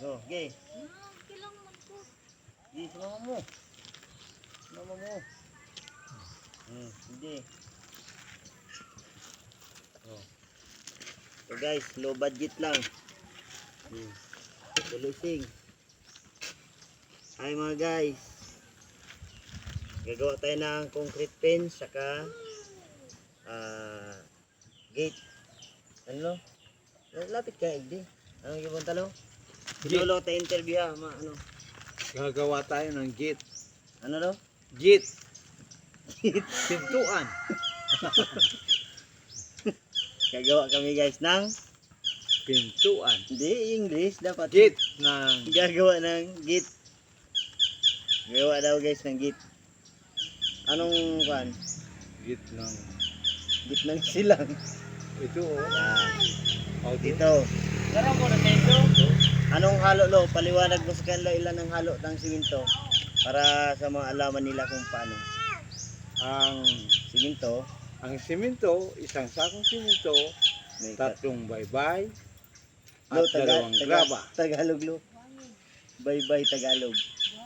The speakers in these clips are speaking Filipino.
Go, okay. Ah, kailangan man ko. Mo. Sumama mo. Hmm, hindi. Oh. So guys, low budget lang. Hmm. Tulusing. Hi mga guys. Gagawa tayo ng concrete fence saka ah gate. Ano? Lapit ka, Igdi. Anong ibang talo? Lolo, tayo interview ha. Ma, ano? Gagawa tayo ng gate. Ano daw? Gate. Pintuan. Gagawa kami guys ng Pintuan. hindi English dapat Gate ng gagawa ng gate. Gagawa daw guys ng gate. Anong kan? gate ng Gate ng silang. ito oh. Yan. Oh, dito. Karam mo na dito. Anong halo lo? Paliwanag mo sa kanila ilan ang halo ng siminto para sa mga alaman nila kung paano. Ang Siminto, ang simento, isang sakong simento, may tat- tatlong baybay, lo, at dalawang graba. Tagalog lo. Bye-bye Tagalog.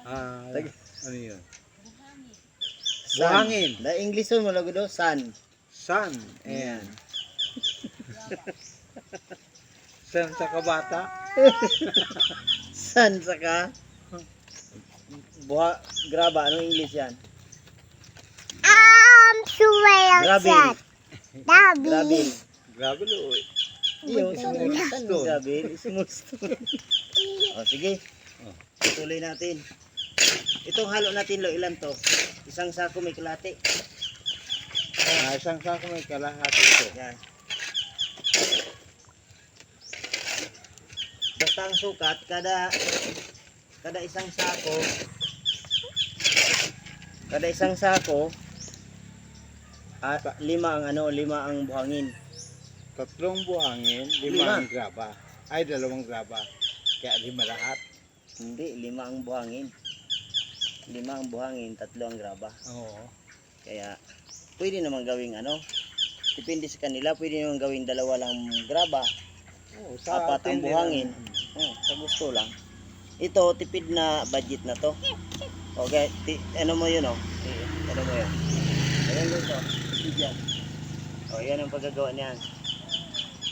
Ah, Tag- ano yun? Sun. Buhangin. Da English mo lago do, sun. Sun and Sun sa kabata. Sun saka buha graba anong English yan? Um, suwayaw Grabe. Dabi. Grabe. Grabe lo. Iyo, Small stone. Grabe, small stone. o sige. Oh. Tuloy natin. Itong halo natin lo ilan to? Isang sako may kalate. Ah, isang sako may kalahati ito. Yan. Basta ang sukat kada kada isang sako kada isang sako at lima ang ano, lima ang buhangin. Tatlong buhangin, Lima. lima ang graba. Ay, dalawang graba. Kaya lima lahat. Hindi, lima ang buhangin. Lima ang buhangin, tatlo ang graba. Oo. Kaya pwede naman gawing ano, depende sa kanila, pwede naman gawing dalawa lang graba, Oo, Apat ang atin din Hmm, sa gusto lang. Ito, tipid na budget na to. Okay, ti, ano mo yun oh. Eh, Ano mo yun. Ayan dito. Tipid yan. O, yan ang paggagawa niyan.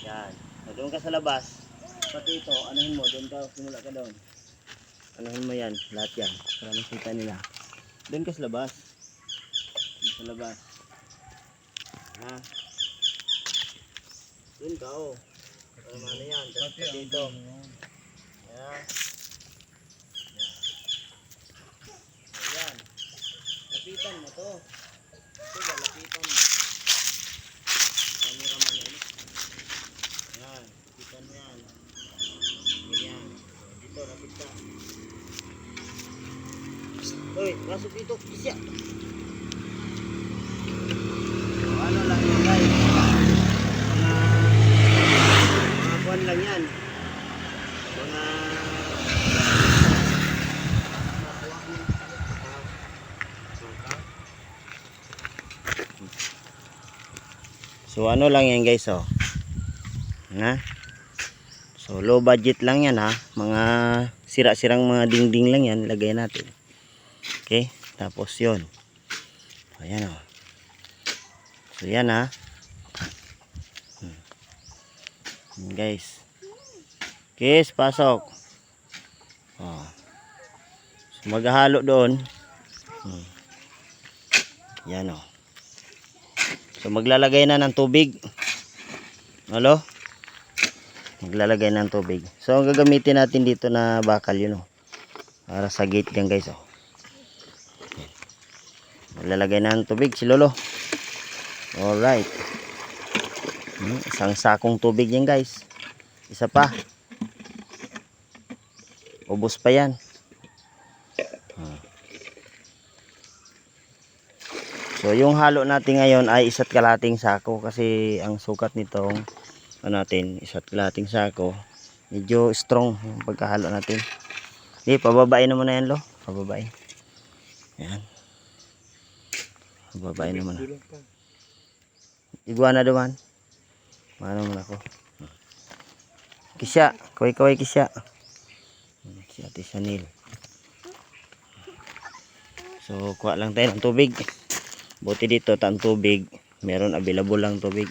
Yan. O, doon ka sa labas. Pati ito, anuhin mo, doon ka, simula ka doon. Anuhin mo yan, lahat yan. Para makita nila. Doon ka sa labas. Doon sa labas. Ha? Doon ka oh. Para ano yan, pati ito. Yan. Yan. Ayan. Lapitan mo to. Ito ba, lapitan mo. Camera man yan. Yan. Lapitan mo yan. Ganyan. Dito, lapit ka. Uy, pasok dito. Kisya. So, ano lang yan guys. Mga mga kuwan lang yan. Mga So ano lang yan guys oh. Na? So low budget lang yan ha. Mga sira-sirang mga dingding lang yan lagay natin. Okay? Tapos 'yon. Ayan oh. So yan ha. Hmm. Guys. Kiss, pasok. Oh. So maghahalo doon. Hmm. Yan oh. So maglalagay na ng tubig. Halo? Maglalagay ng tubig. So ang gagamitin natin dito na bakal yun oh. Para sa gate yan guys oh. Maglalagay na ng tubig si Lolo. Alright. Hmm, isang sakong tubig yan guys. Isa pa. Ubus pa yan. So yung halo natin ngayon ay isa't kalating sako kasi ang sukat nitong ano natin, isa't kalating sako. Medyo strong yung pagkahalo natin. Hindi, pababain naman na yan lo. Pababain. Yan. Pababain naman na. Iguana duman. Mana mo ako. Kisya, kaway-kaway kisya. Si Ate Sanil. So, kuha lang tayo ng tubig. Buti dito, taang tubig. Meron available lang tubig.